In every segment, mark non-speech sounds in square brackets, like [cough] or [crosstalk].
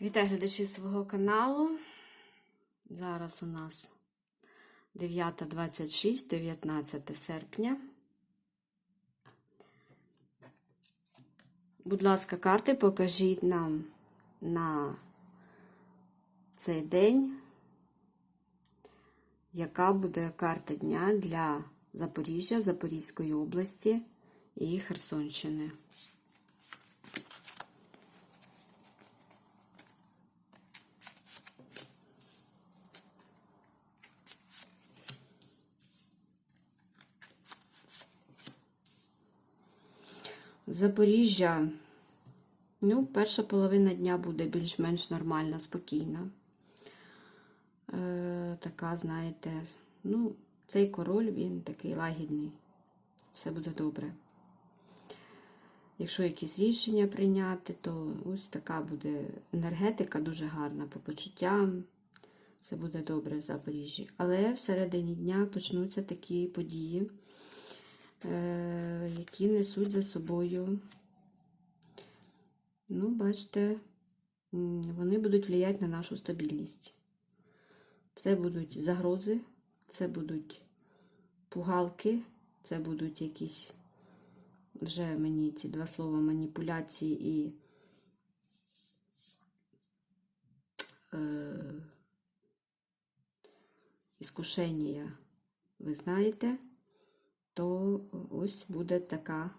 Вітаю глядачів свого каналу. Зараз у нас 9.26, 19 серпня. Будь ласка, карти покажіть нам на цей день, яка буде карта дня для Запоріжжя, Запорізької області і Херсонщини. Запоріжжя. Ну, перша половина дня буде більш-менш нормальна, спокійна. Е, така, знаєте, ну, цей король, він такий лагідний. Все буде добре. Якщо якісь рішення прийняти, то ось така буде енергетика дуже гарна по почуттям. Все буде добре в Запоріжжі. Але всередині дня почнуться такі події, які несуть за собою, ну, бачите, вони будуть впливати на нашу стабільність. Це будуть загрози, це будуть пугалки, це будуть якісь вже мені ці два слова маніпуляції і е, іскушення, ви знаєте, то ось буде така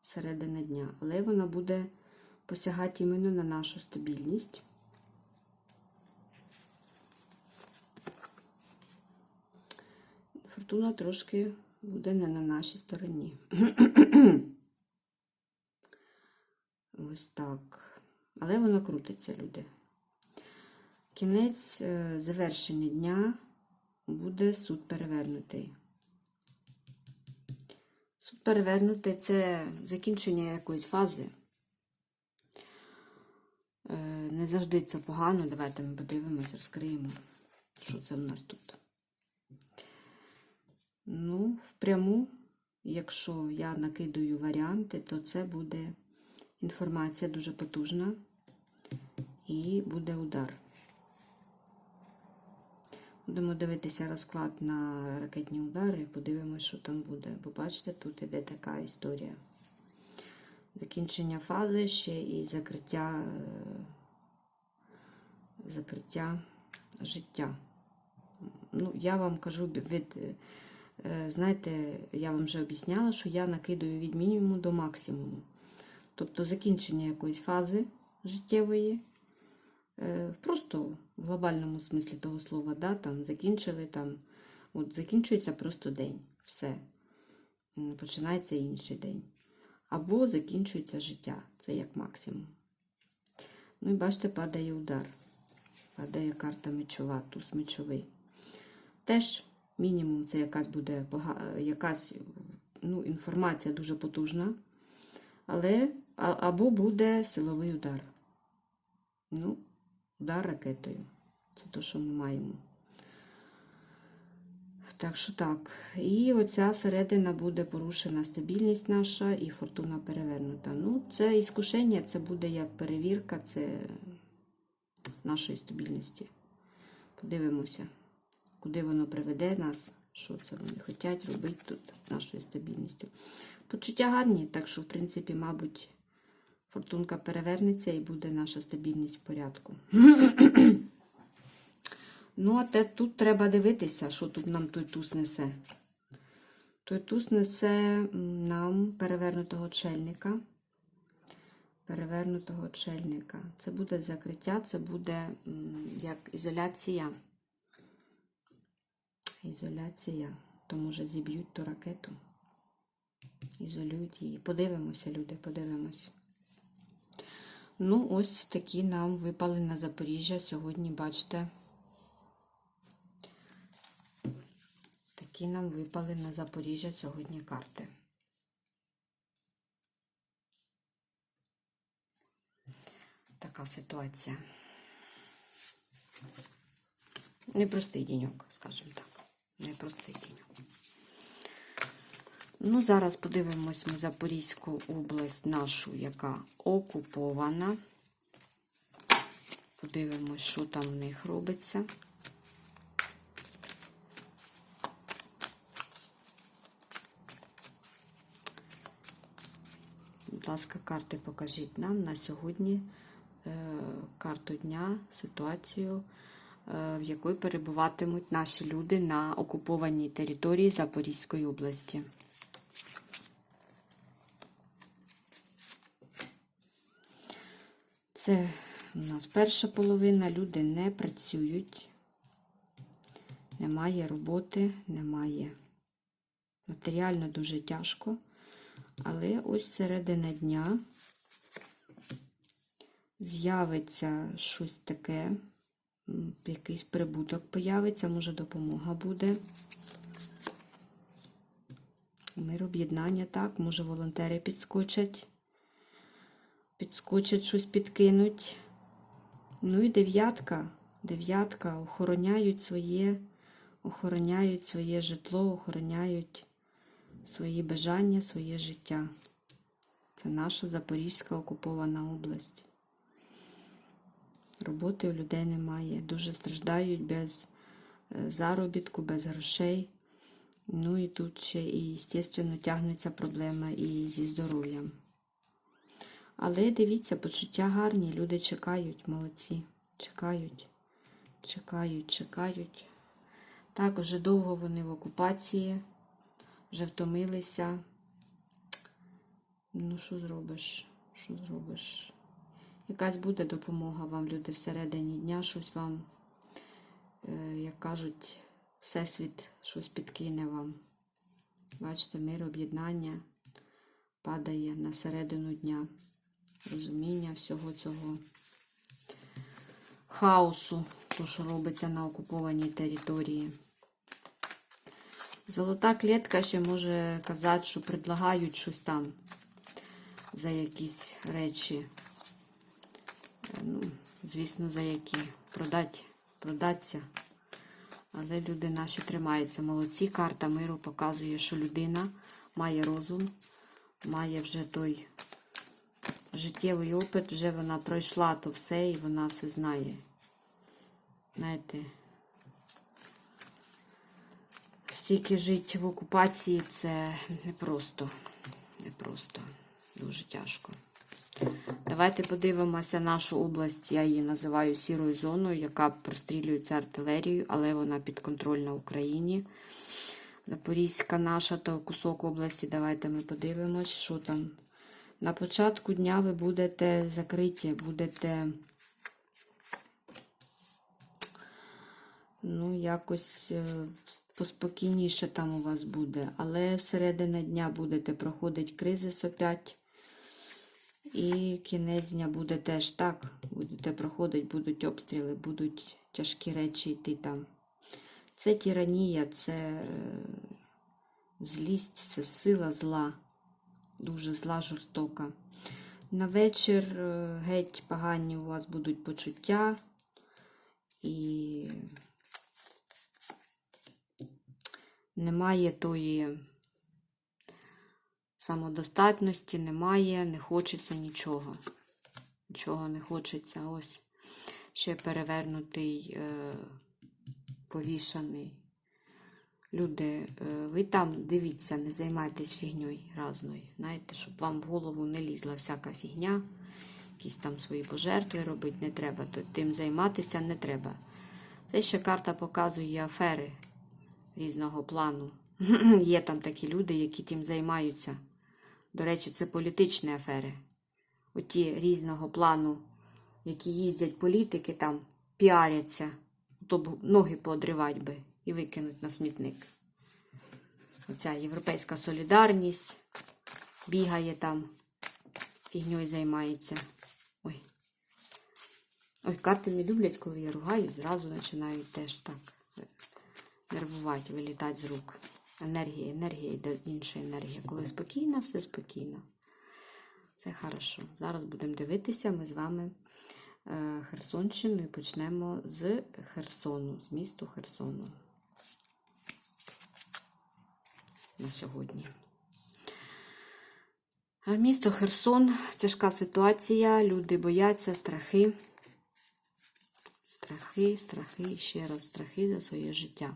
середина дня. Але вона буде посягати іменно на нашу стабільність. Фортуна трошки буде не на нашій стороні. [clears throat] Ось так. Але воно крутиться, люди. Кінець е, завершення дня буде суд перевернутий. Суд перевернутий це закінчення якоїсь фази. Не завжди це погано. Давайте ми подивимось, розкриємо, що це в нас тут. Ну, впряму, якщо я накидаю варіанти, то це буде інформація дуже потужна і буде удар. Будемо дивитися розклад на ракетні удари, подивимося, що там буде. Бо бачите, тут іде така історія. Закінчення фази ще і закриття, е, закриття життя. Ну, я вам кажу від, е, знаєте, я вам вже об'ясняла, що я накидаю від мінімуму до максимуму. Тобто закінчення якоїсь фази життєвої, просто в глобальному смислі того слова, да, там закінчили там, от закінчується просто день, все. Починається інший день. Або закінчується життя, це як максимум. Ну і бачите, падає удар. Падає карта мечова, туз мечовий. Теж мінімум це якась буде якась ну, інформація дуже потужна. Але або буде силовий удар. Ну, удар ракетою. Це те, що ми маємо. Так що так. І оця середина буде порушена стабільність наша і фортуна перевернута. Ну, це іскушення, це буде як перевірка, це нашої стабільності. Подивимося, куди воно приведе нас, що це вони хочуть робити тут нашою стабільністю. Почуття гарні, так що, в принципі, мабуть, фортунка перевернеться і буде наша стабільність в порядку. [clears throat] ну, а те тут треба дивитися, що тут нам той туз несе. Той туз несе нам перевернутого чельника. Перевернутого чельника. Це буде закриття, це буде як ізоляція. Ізоляція. То може зіб'ють ту ракету. Ізолюють її. Подивимося, люди, подивимося. Ну, ось такі нам випали на Запоріжжя. Сьогодні, бачите, такі нам випали на Запоріжжя сьогодні карти. Така ситуація. Непростий деньок, скажімо так. Непростий деньок. Ну, зараз подивимось ми Запорізьку область нашу, яка окупована. подивимось, що там в них робиться. Будь ласка, карти покажіть нам на сьогодні е, карту дня, ситуацію, е, в якій перебуватимуть наші люди на окупованій території Запорізької області. Це у нас перша половина. Люди не працюють, немає роботи, немає. Матеріально дуже тяжко. Але ось середина дня з'явиться щось таке, якийсь прибуток появиться, може допомога буде. Мир об'єднання, так, може волонтери підскочать, підскочать, щось підкинуть. Ну і дев'ятка, дев'ятка, охороняють своє, охороняють своє житло, охороняють свої бажання, своє життя. Це наша Запорізька окупована область. Роботи у людей немає. Дуже страждають без е, заробітку, без грошей. Ну і тут ще і, звісно, тягнеться проблема і зі здоров'ям. Але дивіться, почуття гарні, люди чекають, молодці. Чекають, чекають, чекають. Так, вже довго вони в окупації вже втомилися. Ну, що зробиш? Що зробиш? Якась буде допомога вам, люди, всередині дня, щось вам, е, як кажуть, всесвіт щось підкине вам. Бачите, мир, об'єднання падає на середину дня. Розуміння всього цього хаосу, то, що робиться на окупованій території. Золота клітка ще може казати, що предлагають щось там за якісь речі. Е, Ну, звісно, за які. Продать, продаться. Але люди наші тримаються. Молодці. Карта миру показує, що людина має розум, має вже той життєвий опит, вже вона пройшла то все і вона все знає. Знаєте, стільки жити в окупації це непросто. Непросто. Дуже тяжко. Давайте подивимося нашу область. Я її називаю сірою зоною, яка прострілюється артилерією, але вона підконтрольна Україні. Запорізька наша, то кусок області. Давайте ми подивимось, що там. На початку дня ви будете закриті, будете. Ну, якось е, поспокійніше там у вас буде. Але середина дня будете проходити кризис опять. І кінець дня буде теж так. Будете проходити, будуть обстріли, будуть тяжкі речі йти там. Це тиранія, це е, злість, це сила зла. Дуже зла, жорстока. На вечір е, геть погані у вас будуть почуття. І немає тої самодостатності, немає, не хочеться нічого. Нічого не хочеться. Ось ще перевернутий, е, повішаний. Люди, е, ви там дивіться, не займайтесь фігньою разною. Знаєте, щоб вам в голову не лізла всяка фігня, якісь там свої пожертви робити не треба. То тим займатися не треба. Це ще карта показує афери різного плану. [clears throat] Є там такі люди, які тим займаються. До речі, це політичні афери. Оті різного плану, які їздять політики, там піаряться, то б ноги поодривати би і викинуть на смітник. Оця європейська солідарність бігає там, фігньою займається. Ой. Ой, карти не люблять, коли я ругаю, зразу починають теж так нервувати, вилітати з рук. Енергія, енергія йде інша енергія. Коли спокійно, все спокійно. Це хорошо. Зараз будемо дивитися ми з вами е, Херсонщину і почнемо з Херсону, з місту Херсону. На сьогодні. Місто Херсон, тяжка ситуація, люди бояться, страхи. Страхи, страхи ще раз страхи за своє життя.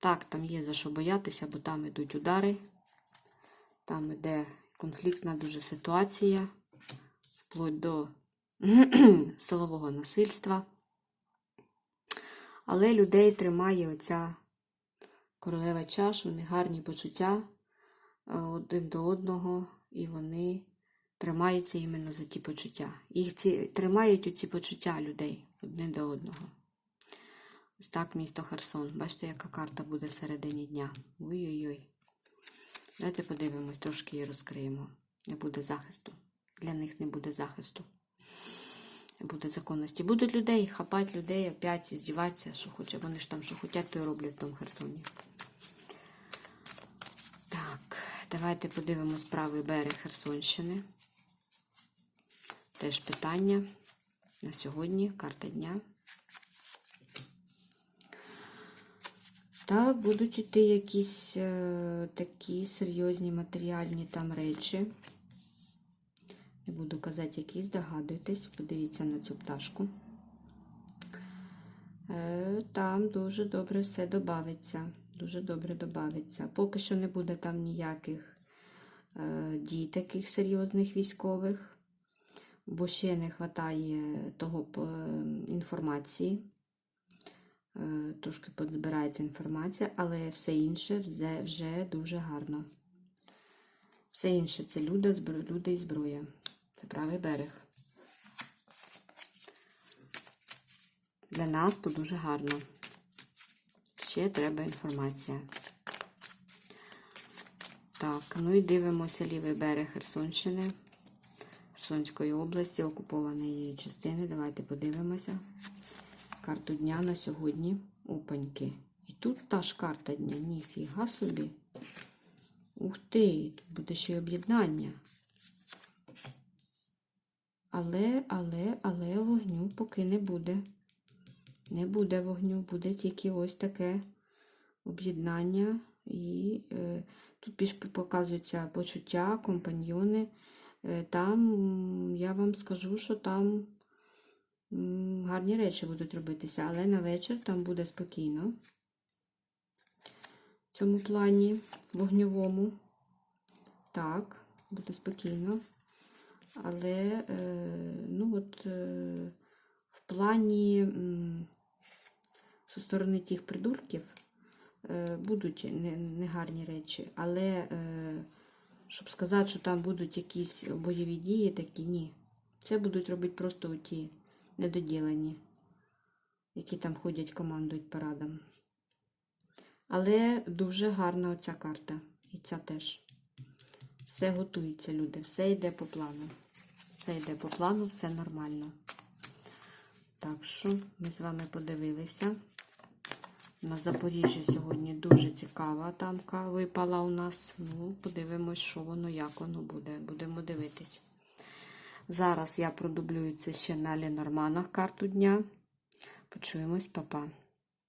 Так, там є за що боятися, бо там йдуть удари, там іде конфліктна дуже ситуація, вплоть до [clears throat] силового насильства. Але людей тримає оця королева чаш, вони гарні почуття е, один до одного, і вони тримаються іменно за ті почуття. Їх ці, тримають оці почуття людей один до одного. Ось так місто Херсон. Бачите, яка карта буде всередині дня. Ой-ой-ой. Давайте подивимось, трошки її розкриємо. Не буде захисту. Для них не буде захисту. Не буде законності. Будуть людей, хапати людей, опять здіватися, що хоче. Вони ж там що хочуть, то й роблять в тому Херсоні. Так, давайте подивимось правий берег Херсонщини. Теж питання на сьогодні, карта дня. Так, будуть йти якісь е, такі серйозні матеріальні там речі. Не буду казати, які, здогадуйтесь, подивіться на цю пташку. Е, там дуже добре все добавиться. Дуже добре добавиться. Поки що не буде там ніяких е, дій таких серйозних військових, бо ще не вистачає того е, інформації. Е, Трошки підзбирається інформація, але все інше вже, дуже гарно. Все інше це люди, люди і зброя. Це правий берег. Для нас то дуже гарно. Ще треба інформація. Так, ну і дивимося лівий берег Херсонщини, Херсонської області, окупованої її частини. Давайте подивимося. Карту дня на сьогодні. Опаньки. І тут та ж карта дня. Ніфіга собі. Ух ти, тут буде ще й об'єднання. Але, але, але вогню поки не буде. Не буде вогню, буде тільки ось таке об'єднання. І е, тут більш показуються почуття, компаньйони. Е, там я вам скажу, що там гарні речі будуть робитися, але на вечір там буде спокійно. В цьому плані вогньовому. Так, буде спокійно. Але, е, ну от, е, в плані зі сторони тих придурків е, будуть не- негарні речі, але е, щоб сказати, що там будуть якісь бойові дії, такі ні. Це будуть робити просто ті недоділені, які там ходять, командують парадом. Але дуже гарна оця карта. І ця теж. Все готується, люди, все йде по плану. Все йде по плану, все нормально. Так що ми з вами подивилися. На Запоріжжі сьогодні дуже цікава тамка випала у нас. Ну, подивимось, що воно, як воно буде. Будемо дивитись. Зараз я продублюю це ще на Ленорманах карту дня. Почуємось, па-па.